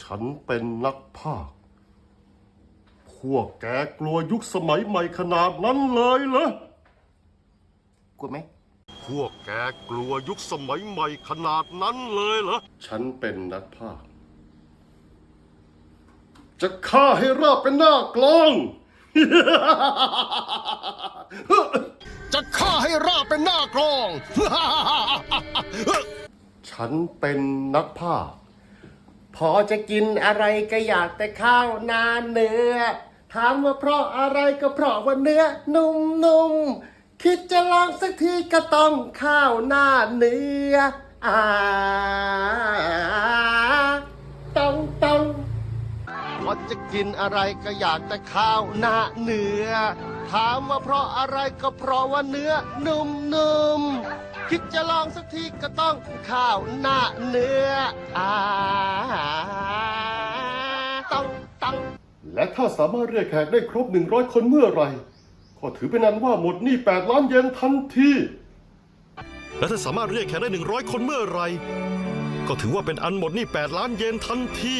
ฉันเป็นนักพากย์พวกแกกลัวยุคสมัยใหม่ขนาดนั้นเลยเหรอ กลัวไหม พวกแกกลัวยุคสมัยใหม่ขนาดนั้นเลยเหรอ ฉันเป็นนักพากย์จะฆ่าให้ราบเป็นหน้ากลอง จะฆ่าให้ราบเป็นหน้ากลอง ฉันเป็นนักพากย์ พอจะกินอะไรก็อยากแต่ข้าวหนาเนื้อ ถามว่าเพราะอะไรก็เพราะว่าเนื้อนุ่มๆคิดจะลองสักทีก็ต้องข้าวหน้าเนื้ออ่าต้องต้องพอจะกินอะไรก็อยากแต่ข้าวหน้าเนื้อ ถามว่าเพราะอะไรก็เพราะว่าเนื้อนุ่มๆคิดจะลองสักทีก็ต้องข้าวหน้าเนื้ออ่า และถ้าสามารถเรียกแขกได้ครบ 100 คนเมื่อไหร่ ก็ถือเป็นนั้นว่าหมดหนี้8ล้านเยนทันที และถ้าสามารถเรียกแขกได้ 100 คนเมื่อไหรก็ถือว่าเป็นอันหมดหนี่8ล้านเยนทันที